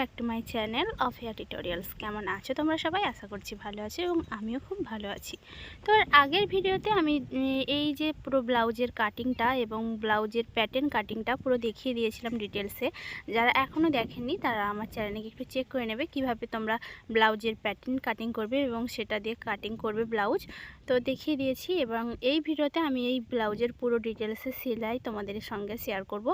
Back to my channel of hair tutorials কেমন আছো তোমরা সবাই? আশা করছি ভালো আছো এবং আমিও খুব ভালো আছি। তো আগের ভিডিওতে আমি এই যে পুরো ব্লাউজের কাটিংটা এবং ব্লাউজের প্যাটার্ন কাটিংটা পুরো দেখিয়ে দিয়েছিলাম ডিটেলসে যারা এখনও দেখেননি, তারা আমার চ্যানেলকে একটু চেক করে নেবে কীভাবে তোমরা ব্লাউজের প্যাটার্ন কাটিং করবে এবং সেটা দিয়ে কাটিং করবে ব্লাউজ। তো দেখিয়ে দিয়েছি এবং এই ভিডিওতে আমি এই ব্লাউজের পুরো ডিটেলসে সেলাই তোমাদের সঙ্গে শেয়ার করব।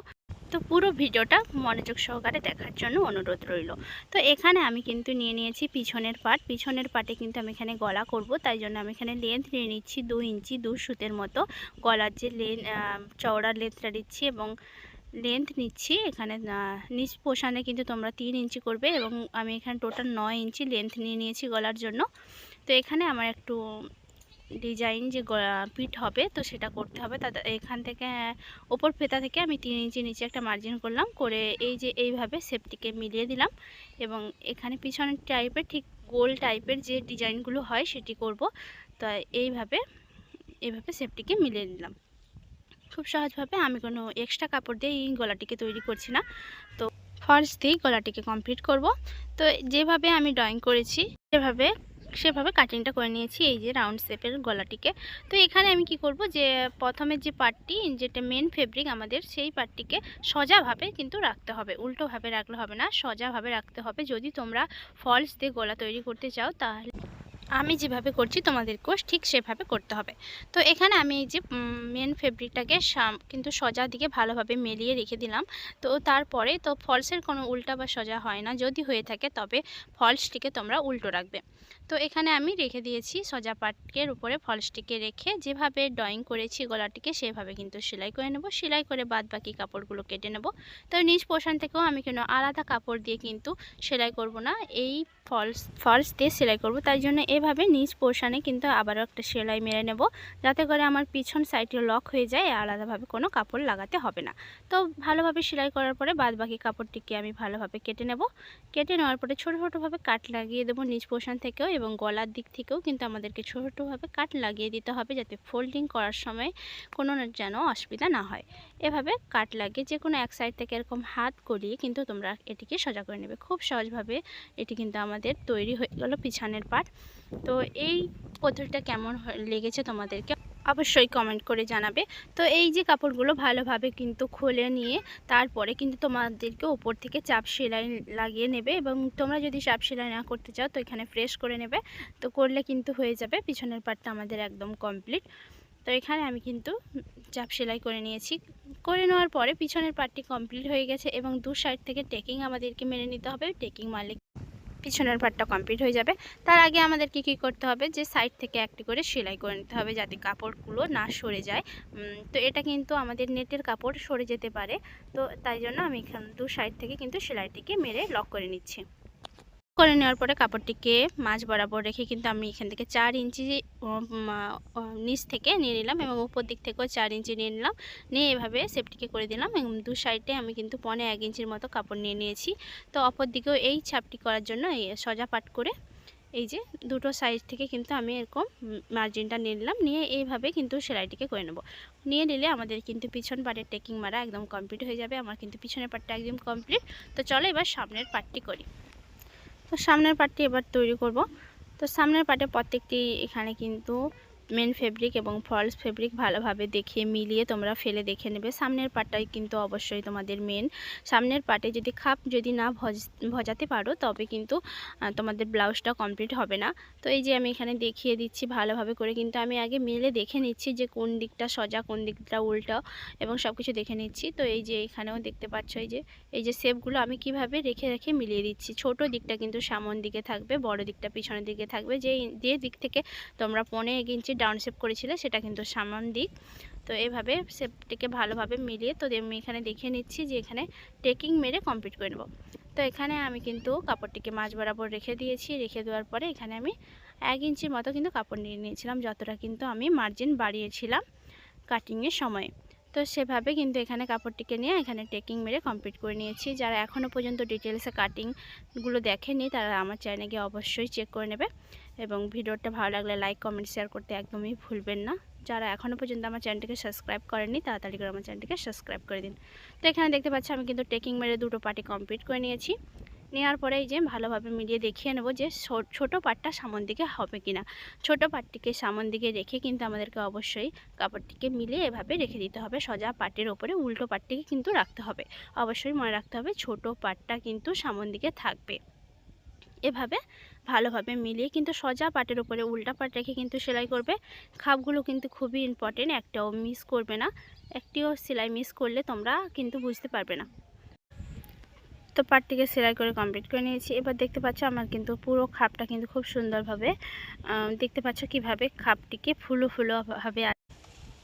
তো পুরো ভিডিওটা মনোযোগ সহকারে দেখার জন্য অনুরোধ রইল। তো এখানে আমি কিন্তু নিয়ে নিয়েছি পিছনের পাট। পিছনের পাটে কিন্তু আমি এখানে গলা করব, তাই জন্য আমি এখানে লেন্থ নিয়ে নিচ্ছি দু ইঞ্চি, দু সুতের মতো। গলার যে লেন চওড়ার লেন্থটা দিচ্ছি এবং লেন্থ নিচ্ছি। এখানে নিচ পোষানে কিন্তু তোমরা তিন ইঞ্চি করবে এবং আমি এখানে টোটাল নয় ইঞ্চি লেন্থ নিয়ে নিয়েছি গলার জন্য। তো এখানে আমার একটু ডিজাইন যে পিঠ হবে, তো সেটা করতে হবে। তাতে এখান থেকে ওপর ফেতা থেকে আমি তিন ইঞ্চি নিচে একটা মার্জিন করলাম। করে এই যে এইভাবে সেপটিকে মিলিয়ে দিলাম এবং এখানে পিছনের টাইপের ঠিক গোল টাইপের যে ডিজাইনগুলো হয় সেটি করব। তো এইভাবে এইভাবে সেপটিকে মিলিয়ে দিলাম খুব সহজভাবে আমি কোনো এক্সট্রা কাপড় দিয়ে এই গলাটিকে তৈরি করছি না। তো ফার্স্ট দিয়েই গলাটিকে কমপ্লিট করব। তো যেভাবে আমি ড্রয়িং করেছি, সেভাবে সেভাবে কাটিংটা করে নিয়েছি, এই যে রাউন্ড শেপের গলাটিকে। তো এখানে আমি কি করব যে, প্রথমের যে পার্টটি যেটা মেন ফেব্রিক আমাদের, সেই পার্টটিকে সোজাভাবে কিন্তু রাখতে হবে। উল্টোভাবে রাখলে হবে না, সোজাভাবে রাখতে হবে। যদি তোমরা ফলস দিয়ে গলা তৈরি করতে চাও, তাহলে আমি যেভাবে করছি তোমাদেরকেও ঠিক সেভাবে করতে হবে। তো এখানে আমি এই যে মেন ফেব্রিকটাকে কিন্তু সোজা দিকে ভালোভাবে মেলিয়ে রেখে দিলাম। তো তারপরে তো ফলসের কোনো উল্টা বা সোজা হয় না। যদি হয়ে থাকে তবে ফলসটিকে তোমরা উল্টো রাখবে। তো এখানে আমি রেখে দিয়েছি সোজা পাটকের উপরে ফলসটিকে রেখে যেভাবে ড্রয়িং করেছি গলাটিকে সেভাবে কিন্তু সেলাই করে নেব। সেলাই করে বাদ বাকি কাপড়গুলো কেটে নেব। তো নিজ পোর্শন থেকেও আমি কোনো আলাদা কাপড় দিয়ে কিন্তু সেলাই করব না। এই ফলস ফলস দিয়ে সেলাই করব। তাই জন্য এভাবে নিচ পোর্শানে কিন্তু আবারও একটা সেলাই মেরে নেব। যাতে করে আমার পিছন সাইডে লক হয়ে যায় আলাদাভাবে কোনো কাপড় লাগাতে হবে না। তো ভালোভাবে সেলাই করার পরে বাদ বাকি কাপড়টিকে আমি ভালোভাবে কেটে নেব। কেটে নেওয়ার পরে ছোটো ছোটোভাবে কাট লাগিয়ে দেবো নিচ পোর্শন থেকেও এবং গলার দিক থেকেও কিন্তু আমাদেরকে ছোটো ছোটোভাবে কাট লাগিয়ে দিতে হবে যাতে ফোল্ডিং করার সময় কোনো যেন অসুবিধা না হয়। এভাবে কাট লাগিয়ে যে কোনো এক সাইড থেকে এরকম হাত করিয়ে কিন্তু তোমরা এটিকে সোজা করে নেবে। খুব সহজভাবে এটি কিন্তু আমাদের তৈরি হয়ে গেল পিছনের পাট। তো এই পদ্ধতিটা কেমন লেগেছে তোমাদেরকে অবশ্যই কমেন্ট করে জানাবে। তো এই যে কাপড়গুলো ভালোভাবে কিন্তু খুলে নিয়ে তারপরে কিন্তু তোমাদেরকে ওপর থেকে চাপ সেলাই লাগিয়ে নেবে এবং তোমরা যদি চাপ সেলাই না করতে চাও তো এখানে ফ্রেশ করে নেবে। তো করলে কিন্তু হয়ে যাবে, পিছনের পার্টটা আমাদের একদম কমপ্লিট তো এখানে আমি কিন্তু চাপ সেলাই করে নিয়েছি। করে নেওয়ার পরে পিছনের পার্টটি কমপ্লিট হয়ে গেছে এবং দু সাইড থেকে টেকিং আমাদেরকে মেনে নিতে হবে। টেকিং মারলে পিছনের ভাটটা কমপ্লিট হয়ে যাবে। তার আগে আমাদের কি কি করতে হবে? যে সাইড থেকে একটি করে সেলাই করে নিতে হবে যাতে কাপড়গুলো না সরে যায়। তো এটা কিন্তু আমাদের নেটের কাপড় সরে যেতে পারে। তো তাই জন্য আমি এখান দু সাইড থেকে কিন্তু সেলাইটিকে মেরে লক করে নিচ্ছি। করে নেওয়ার পরে কাপড়টিকে মাঝ বরাবর রেখে কিন্তু আমি এখান থেকে চার ইঞ্চি নিচ থেকে নিয়ে নিলাম এবং উপর দিক থেকেও চার ইঞ্চি নিয়ে নিলাম। নিয়ে এভাবে সেপটিকে করে দিলাম এবং দু সাইডে আমি কিন্তু পনে এক ইঞ্চির মতো কাপড় নিয়ে নিয়েছি। তো অপর দিকেও এই ছাপটি করার জন্য এই সোজা পাট করে এই যে দুটো সাইড থেকে কিন্তু আমি এরকম মার্জিনটা নিয়ে নিলাম। নিয়ে এইভাবে কিন্তু সেলাইটিকে করে নেব। নিয়ে নিলে আমাদের কিন্তু পিছন পাটের টেকিং মারা একদম কমপ্লিট হয়ে যাবে। আমার কিন্তু পিছনের পাটটা একদম কমপ্লিট। তো চলো এবার সামনের পাটটি করি। তো সামনের পাটটি এবার তৈরি করব। তো সামনের পাটে প্রত্যেকটি এখানে কিন্তু মেন ফেব্রিক এবং ফলস ফেব্রিক ভালোভাবে দেখে মিলিয়ে তোমরা ফেলে দেখে নেবে। সামনের পাটটাই কিন্তু অবশ্যই তোমাদের মেন সামনের পাটে যদি খাপ যদি না ভজ, ভজাতে পারো, তবে কিন্তু তোমাদের ব্লাউজটা কমপ্লিট হবে না। তো এই যে আমি এখানে দেখিয়ে দিচ্ছি ভালোভাবে করে, কিন্তু আমি আগে মেলে দেখে নিচ্ছি যে কোন দিকটা সজা, কোন দিকটা উল্টো এবং সব কিছু দেখে নিচ্ছি। তো এই যে এখানেও দেখতে পাচ্ছ এই যে এই যে শেপগুলো আমি কীভাবে রেখে রেখে মিলিয়ে দিচ্ছি। ছোট দিকটা কিন্তু সামন দিকে থাকবে, বড় দিকটা পিছনের দিকে থাকবে। যে যে দিক থেকে তোমরা পনে ইঞ্চি ডাউন শেপ করেছিলে, সেটা কিন্তু সামন দিক। তো এভাবে শেপটিকে ভালোভাবে মিলিয়ে, তো আমি এখানে দেখে নিচ্ছি যে এখানে টেকিং মেরে কমপ্লিট করে নেব। তো এখানে আমি কিন্তু কাপড়টিকে মাঝ বরাবর রেখে দিয়েছি। রেখে দেওয়ার পরে এখানে আমি এক ইঞ্চির মতো কিন্তু কাপড় নিয়ে নিয়েছিলাম, যতটা কিন্তু আমি মার্জিন বাড়িয়েছিলাম কাটিংয়ের সময়। তো সেভাবে কিন্তু এখানে কাপড়টিকে নিয়ে এখানে টেকিং মেরে কমপ্লিট করে নিয়েছি। যারা এখনও পর্যন্ত ডিটেলসে কাটিংগুলো দেখেনি তারা আমার চ্যানেলে অবশ্যই চেক করে নেবে। এবং ভিডিওটা ভালো লাগলে লাইক কমেন্ট শেয়ার করতে একদমই ভুলবেন না। যারা এখনও পর্যন্ত আমার চ্যানেলটিকে সাবস্ক্রাইব করেননি, তাড়াতাড়ি করে আমার চ্যানেলটিকে সাবস্ক্রাইব করে দিন। তো এখানে দেখতে পাচ্ছি আমি কিন্তু টেকিং মেরে দুটো পার্টি কমপ্লিট করে নিয়েছি। নেওয়ার পরে যে ভালোভাবে মিলিয়ে দেখিয়ে নেব যে ছোট পাটটা সামন দিকে হবে কিনা। ছোট পাটটিকে সামন দিকে রেখে কিন্তু আমাদেরকে অবশ্যই কাপড়টিকে মিলিয়ে এভাবে রেখে দিতে হবে। সজা পাটের ওপরে উল্টো পাটটিকে কিন্তু রাখতে হবে। অবশ্যই মনে রাখতে হবে ছোট পাটটা কিন্তু সামন দিকে থাকবে। এভাবে ভালোভাবে মিলিয়ে কিন্তু সজা পাটের উপরে উল্টা পাট রেখে কিন্তু সেলাই করবে। খাপগুলো কিন্তু খুবই ইম্পর্টেন্ট একটাও মিস করবে না। একটিও সেলাই মিস করলে তোমরা কিন্তু বুঝতে পারবে না। তো পাটটিকে সেলাই করে কমপ্লিট করে নিয়েছি। এবার দেখতে পাচ্ছ আমার কিন্তু পুরো খাপটা কিন্তু খুব সুন্দরভাবে দেখতে পাচ্ছ কীভাবে খাপটিকে ফুলো ফুলো ভাবে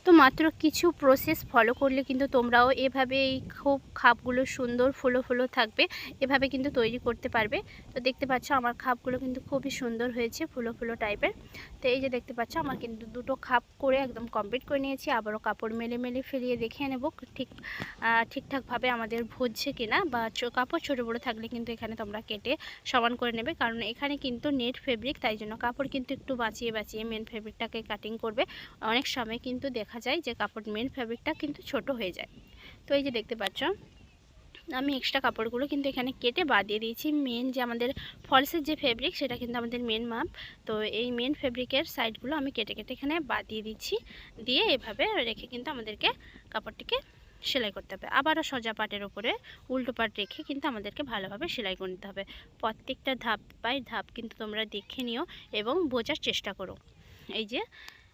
তো মাত্র কিছু প্রসেস ফলো করলে কিন্তু তোমরাও এভাবে এই খুব খাপগুলো সুন্দর ফুলো ফুলো থাকবে, এভাবে কিন্তু তৈরি করতে পারবে। তো দেখতে পাচ্ছ আমার খাপগুলো কিন্তু খুবই সুন্দর হয়েছে ফুলো ফুলো টাইপের তো এই যে দেখতে পাচ্ছ আমার কিন্তু দুটো খাপ করে একদম কমপ্লিট করে নিয়েছি, আবারও কাপড় মেলে মেলে ফেলিয়ে দেখে নেব ঠিক ঠিকঠাকভাবে আমাদের ভুজছে কিনা বা কাপড় ছোটো বড়ো থাকলে কিন্তু এখানে তোমরা কেটে সমান করে নেবে। কারণ এখানে কিন্তু নেট ফেব্রিক তাই জন্য কাপড় কিন্তু একটু বাঁচিয়ে বাঁচিয়ে মেন ফেব্রিকটাকে কাটিং করবে। অনেক সময় কিন্তু দেখা যায় যে কাপড় মেন ফেব্রিকটা কিন্তু ছোট হয়ে যায়। তো এই যে দেখতে পাচ্ছ, আমি এক্সট্রা কাপড়গুলো কিন্তু এখানে কেটে বাদ দিয়ে দিয়েছি। মেন যে আমাদের ফলসের যে ফেব্রিক সেটা কিন্তু আমাদের মেন মাপ তো এই মেন ফেব্রিকের সাইডগুলো আমি কেটে কেটে এখানে বাদ দিয়ে দিচ্ছি। দিয়ে এভাবে রেখে কিন্তু আমাদেরকে কাপড়টিকে সেলাই করতে হবে। আবারও সোজা পাটের উপরে উল্টো পাট রেখে কিন্তু আমাদেরকে ভালোভাবে সেলাই করে নিতে হবে। প্রত্যেকটা ধাপ বাই ধাপ কিন্তু তোমরা দেখে নিও এবং বোঝার চেষ্টা করো। এই যে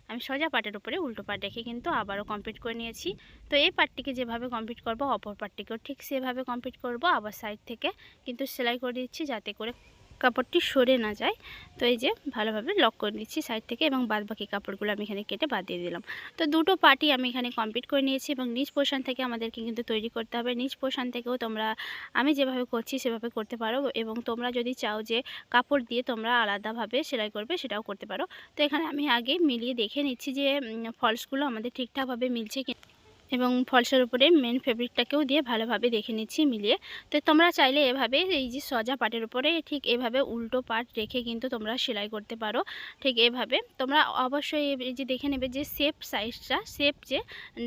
আমি সোজা পাটের উপরে উল্টো পাট রেখে কিন্তু আবারও কমপ্লিট করে নিয়েছি। তো এই পাটটিকে যেভাবে কমপ্লিট করব, অপর পাটটিকেও ঠিক সেভাবে কমপ্লিট করব, আবার সাইড থেকে কিন্তু সেলাই করে দিচ্ছি যাতে করে কাপড়টি সরে না যায়। তো এই যে ভালোভাবে লক করে নিচ্ছি সাইড থেকে এবং বাদ বাকি কাপড়গুলো আমি এখানে কেটে বাদ দিয়ে দিলাম। তো দুটো পার্টি আমি এখানে কমপ্লিট করে নিয়েছি এবং নিচ পোর্শন থেকে আমাদেরকে কিন্তু তৈরি করতে হবে। নিচ পোর্শন থেকেও তোমরা, আমি যেভাবে করছি সেভাবে করতে পারো এবং তোমরা যদি চাও যে কাপড় দিয়ে তোমরা আলাদাভাবে সেলাই করবে সেটাও করতে পারো। তো এখানে আমি আগে মিলিয়ে দেখে নিচ্ছি যে ফলসগুলো আমাদের ঠিকঠাকভাবে মিলছে এবং ফলসের উপরে মেন ফেব্রিকটাকেও দিয়ে ভালোভাবে দেখে নিচ্ছি মিলিয়ে। তো তোমরা চাইলে এভাবে এই যে সজা পাটের উপরে ঠিক এভাবে উল্টো পাট রেখে কিন্তু তোমরা সেলাই করতে পারো। ঠিক এভাবে তোমরা অবশ্যই এই যে দেখে নেবে যে শেপ সাইজটা শেপ যে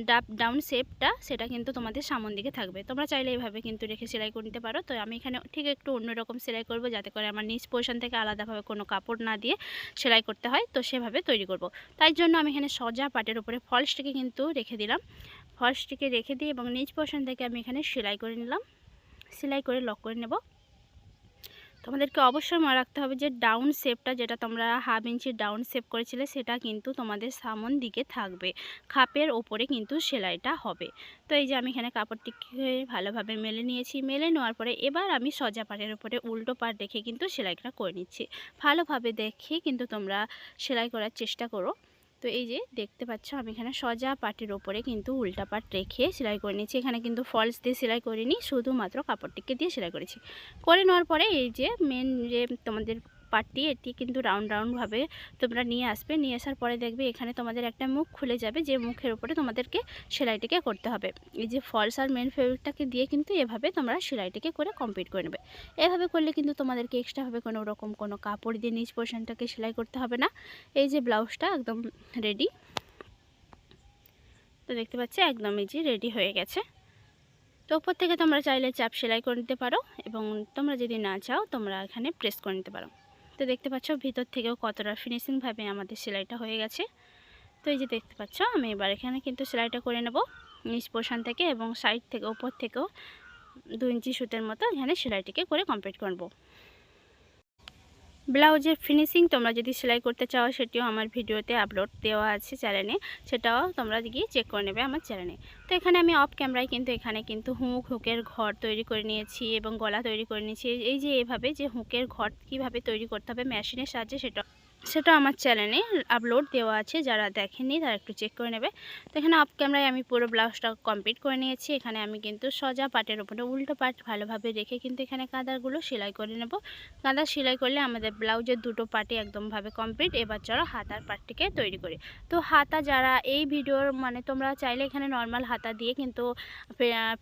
ডাপ ডাউন শেপটা সেটা কিন্তু তোমাদের সামন দিকে থাকবে। তোমরা চাইলে এভাবে কিন্তু রেখে সেলাই করে নিতে পারো। তো আমি এখানে ঠিক একটু অন্যরকম সেলাই করব যাতে করে আমার নিজ পোর্শন থেকে আলাদাভাবে কোনো কাপড় না দিয়ে সেলাই করতে হয়। তো সেভাবে তৈরি করব। তাই জন্য আমি এখানে সজা পাটের উপরে ফলসটিকে কিন্তু রেখে দিলাম। ফলসটিকে রেখে দিই এবং নিচ পোর্শন থেকে আমি এখানে সেলাই করে নিলাম। সেলাই করে লক করে নেব। তোমাদেরকে অবশ্যই মনে রাখতে হবে যে ডাউন শেপটা যেটা তোমরা হাফ ইঞ্চি ডাউন শেপ করেছিলে সেটা কিন্তু তোমাদের সামন দিকে থাকবে। খাপের ওপরে কিন্তু সেলাইটা হবে। তো এই যে আমি এখানে কাপড়টিকে ভালোভাবে মেলে নিয়েছি। মেলে নেওয়ার পরে এবার আমি সজা পাটের উপরে উল্টো পাট রেখে কিন্তু সেলাইটা করে নিচ্ছি। ভালোভাবে দেখে কিন্তু তোমরা সেলাই করার চেষ্টা করো। তো এই যে দেখতে পাচ্ছ, আমি এখানে সজা পাটের ওপরে কিন্তু উল্টা পাট রেখে সেলাই করে নিয়েছি। এখানে কিন্তু ফলস দিয়ে সেলাই করিনি, শুধুমাত্র কাপড়টিকে দিয়ে সেলাই করেছি। করে নেওয়ার পরে এই যে মেন যে তোমাদের পাটটি এটি কিন্তু রাউন্ড রাউন্ডভাবে তোমরা নিয়ে আসবে। নিয়ে আসার পরে দেখবে এখানে তোমাদের একটা মুখ খুলে যাবে, যে মুখের উপরে তোমাদেরকে সেলাইটিকে করতে হবে। এই যে ফলস আর মেন ফেব্রিকটাকে দিয়ে কিন্তু এভাবে তোমরা সেলাইটিকে করে কমপ্লিট করে নেবে। এভাবে করলে কিন্তু তোমাদেরকে এক্সট্রাভাবে কোনো রকম কোনো কাপড় দিয়ে নিচ পোর্শনটাকে সেলাই করতে হবে না। এই যে ব্লাউজটা একদম রেডি তো দেখতে পাচ্ছি একদম যে রেডি হয়ে গেছে। তো ওপর থেকে তোমরা চাইলে চাপ সেলাই করে নিতে পারো এবং তোমরা যদি না চাও, তোমরা এখানে প্রেস করে নিতে পারো। তো দেখতে পাচ্ছ ভিতর থেকেও কতটা ফিনিশিংভাবে আমাদের সেলাইটা হয়ে গেছে। তো এই যে দেখতে পাচ্ছ, আমি এবার এখানে কিন্তু সেলাইটা করে নেব। নিচ পোর্শন থেকে এবং সাইড থেকে ওপর থেকেও দু ইঞ্চি সুতের মতো এখানে সেলাইটিকে করে কমপ্লিট করব। ব্লাউজের ফিনিশিং তোমরা যদি সেলাই করতে চাও, সেটিও আমার ভিডিওতে আপলোড দেওয়া আছে চ্যানেলে সেটাও তোমরা গিয়ে চেক করে নেবে আমার চ্যানেলে তো এখানে আমি অফ ক্যামেরায় কিন্তু এখানে কিন্তু হুঁক, হুকের ঘর তৈরি করে নিয়েছি এবং গলা তৈরি করে নিয়েছি। এই যে এভাবে যে হুঁকের ঘর কীভাবে তৈরি করতে হবে মেশিনের সাহায্যে সেটা সেটা আমার চ্যানেলে আপলোড দেওয়া আছে, যারা দেখেননি তারা একটু চেক করে নেবে। তো এখানে অফ ক্যামেরায় আমি পুরো ব্লাউজটা কমপ্লিট করে নিয়েছি। এখানে আমি কিন্তু সজা পাটের ওপরে উল্টো পাট ভালোভাবে রেখে কিন্তু এখানে কাদারগুলো সেলাই করে নেব। কাঁদা সেলাই করলে আমাদের ব্লাউজের দুটো পার্টি একদমভাবে কমপ্লিট এবার চলো হাতার পার্টটিকে তৈরি করি। তো হাতা যারা এই ভিডিওর মানে তোমরা চাইলে এখানে নর্মাল হাতা দিয়ে কিন্তু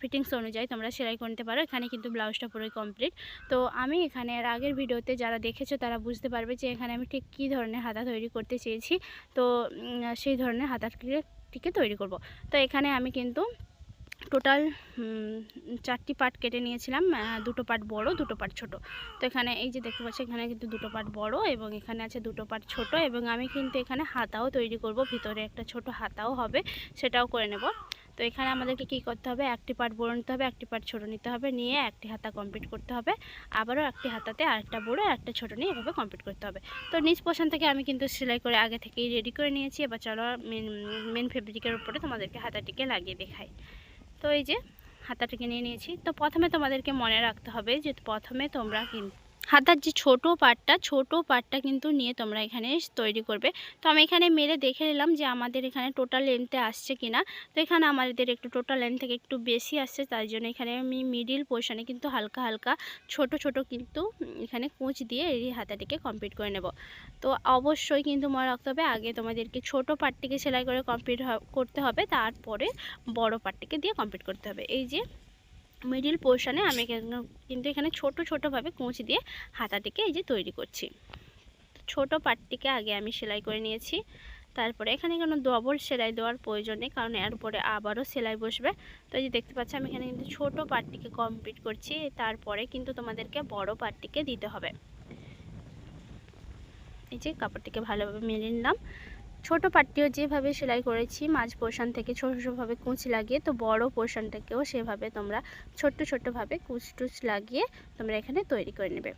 ফিটিংস অনুযায়ী তোমরা সেলাই করে নিতে পারো। এখানে কিন্তু ব্লাউজটা পুরোই কমপ্লিট তো আমি এখানে আগের ভিডিওতে যারা দেখেছ তারা বুঝতে পারবে যে এখানে আমি ঠিক কী ধরনের হাতা তৈরি করতে চেয়েছি। তো সেই ধরনের হাতাটিকে তৈরি করব। তো এখানে আমি কিন্তু টোটাল চারটি পার্ট কেটে নিয়েছিলাম। দুটো পার্ট বড়, দুটো পার্ট ছোট। তো এখানে এই যে দেখতে পাচ্ছি, এখানে কিন্তু দুটো পার্ট বড় এবং এখানে আছে দুটো পার্ট ছোট এবং আমি কিন্তু এখানে হাতাও তৈরি করব। ভিতরে একটা ছোট হাতাও হবে, সেটাও করে নেব। তো এখানে আমাদেরকে কি করতে হবে? একটি পার্ট বড় নিতে হবে, একটি পার্ট ছোট নিতে হবে, নিয়ে একটি হাতা কমপ্লিট করতে হবে। আবারও একটি হাতাতে আরেকটা বড় একটা ছোট নিয়ে এভাবে কমপ্লিট করতে হবে। তো নিচ পোর্শন থেকে আমি কিন্তু সেলাই করে আগে থেকেই রেডি করে নিয়েছি। এবার চলো মেন মেন ফেব্রিকের উপরে তোমাদেরকে হাতাটিকে লাগিয়ে দেখাই। তো এই যে হাতাটিকে নিয়ে নিয়েছি। তো প্রথমে তোমাদেরকে মনে রাখতে হবে যে প্রথমে তোমরা কিন্তু হাতার যে ছোট পাটটা ছোট পাটটা কিন্তু নিয়ে তোমরা এখানে তৈরি করবে। তো আমি এখানে মেরে দেখে নিলাম যে আমাদের এখানে টোটাল লেন্থে আসছে কিনা। তো এখানে আমাদের একটু টোটাল লেন্থ থেকে একটু বেশি আসছে তাই জন্য এখানে আমি মিডিল পোর্শনে কিন্তু হালকা হালকা, ছোট ছোট কিন্তু এখানে কুঁচ দিয়ে এই হাতাটিকে কমপ্লিট করে নেব। তো অবশ্যই কিন্তু মনে রাখতে হবে, আগে তোমাদেরকে ছোট পাটটিকে সেলাই করে কমপ্লিট করতে হবে, তারপরে বড় পাটটিকে দিয়ে কমপ্লিট করতে হবে। এই যে মিডিল পোর্শানে আমি কেন- কিন্তু এখানে ছোট ছোটোভাবে কুঁচ দিয়ে হাতাটিকে এই যে তৈরি করছি। ছোট পার্টটিকে আগে আমি সেলাই করে নিয়েছি। তারপরে এখানে কোনো ডবল সেলাই দেওয়ার প্রয়োজন নেই, কারণ এর উপরে আবারও সেলাই বসবে। তো এই যে দেখতে পাচ্ছি, আমি এখানে কিন্তু ছোট পার্টটিকে কমপ্লিট করছি। তারপরে কিন্তু তোমাদেরকে বড় পার্টটিকে দিতে হবে। এই যে কাপড়টিকে ভালোভাবে মেলে নিলাম। ছোট পাটটিও যেভাবে সেলাই করেছি, মাঝ পোর্শন থেকে ছোটো ছোটোভাবে কুঁচ লাগিয়ে, তো বড় পোর্শনটাকেও সেভাবে তোমরা ছোট্ট ছোট্টভাবে কুচ টুচ লাগিয়ে তোমরা এখানে তৈরি করে নেবে।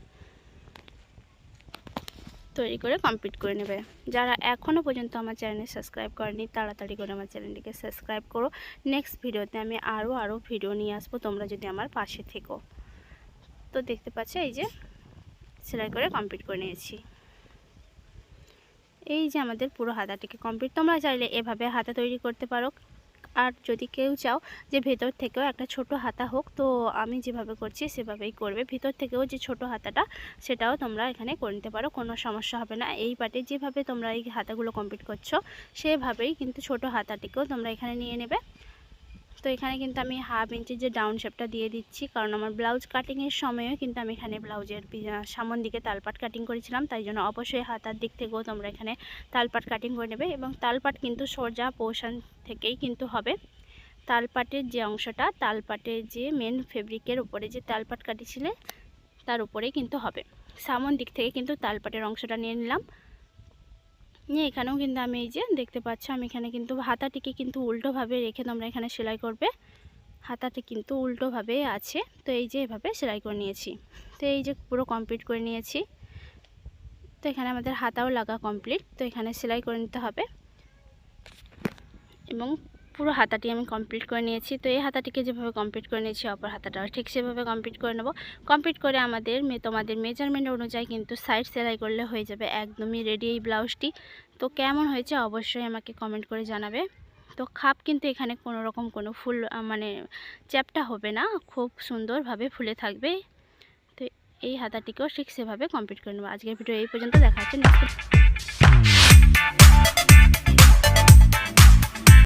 তৈরি করে কমপ্লিট করে নেবে। যারা এখনও পর্যন্ত আমার চ্যানেল সাবস্ক্রাইব করেনি, তাড়াতাড়ি করে আমার চ্যানেলটিকে সাবস্ক্রাইব করো। নেক্সট ভিডিওতে আমি আরও আরও ভিডিও নিয়ে আসব, তোমরা যদি আমার পাশে থেকো। তো দেখতে পাচ্ছ, এই যে সেলাই করে কমপ্লিট করে নিয়েছি। এই যে আমাদের পুরো হাতাটিকে কমপ্লিট তোমরা চাইলে এভাবে হাতা তৈরি করতে পারো। আর যদি কেউ চাও যে ভেতর থেকেও একটা ছোট হাতা হোক, তো আমি যেভাবে করছি সেভাবেই করবে। ভেতর থেকেও যে ছোট হাতাটা, সেটাও তোমরা এখানে করে নিতে পারো, কোনো সমস্যা হবে না। এই পাটে যেভাবে তোমরা এই হাতাগুলো কমপ্লিট করছ, সেভাবেই কিন্তু ছোট হাতাটিকেও তোমরা এখানে নিয়ে নেবে। তো এখানে কিন্তু আমি হাফ ইঞ্চির যে ডাউন শেপটা দিয়ে দিচ্ছি, কারণ আমার ব্লাউজ কাটিংয়ের সময়ও কিন্তু আমি এখানে ব্লাউজের সামন দিকে তালপাট কাটিং করেছিলাম, তাই জন্য অবশ্যই হাতার দিক থেকেও তোমরা এখানে তালপাট কাটিং করে নেবে এবং তালপাট কিন্তু সোজা পোর্শন থেকেই কিন্তু হবে। তালপাটের যে অংশটা তালপাটের যে মেন ফেব্রিকের উপরে যে তালপাট কাটিছিলে, তার উপরেই কিন্তু হবে। সামন দিক থেকে কিন্তু তালপাটের অংশটা নিয়ে নিলাম। নিয়ে এখানেও কিন্তু আমি এই যে দেখতে পাচ্ছ, আমি এখানে কিন্তু হাতাটিকে কিন্তু উল্টোভাবে রেখে তোমরা এখানে সেলাই করবে। হাতাটি কিন্তু উল্টোভাবে আছে, তো এই যে এভাবে সেলাই করে নিয়েছি। তো এই যে পুরো কমপ্লিট করে নিয়েছি। তো এখানে আমাদের হাতাও লাগা কমপ্লিট তো এখানে সেলাই করে নিতে হবে। এবং পুরো হাতাটি আমি কমপ্লিট করে নিয়েছি। তো এই হাতাটিকে যেভাবে কমপ্লিট করে নিয়েছি অপর হাতাটাও ঠিক সেভাবে কমপ্লিট করে নেব। কমপ্লিট করে আমাদের মে- তোমাদের মেজারমেন্ট অনুযায়ী কিন্তু সাইড সেলাই করলে হয়ে যাবে একদমই রেডি এই ব্লাউজটি। তো কেমন হয়েছে অবশ্যই আমাকে কমেন্ট করে জানাবে। তো খাপ কিন্তু এখানে কোনো রকম কোনো ফুল মানে চ্যাপটা হবে না, খুব সুন্দরভাবে ফুলে থাকবে। তো এই হাতাটিকেও ঠিক সেভাবে কমপ্লিট করে নেব। আজকের ভিডিও এই পর্যন্ত, দেখা হচ্ছে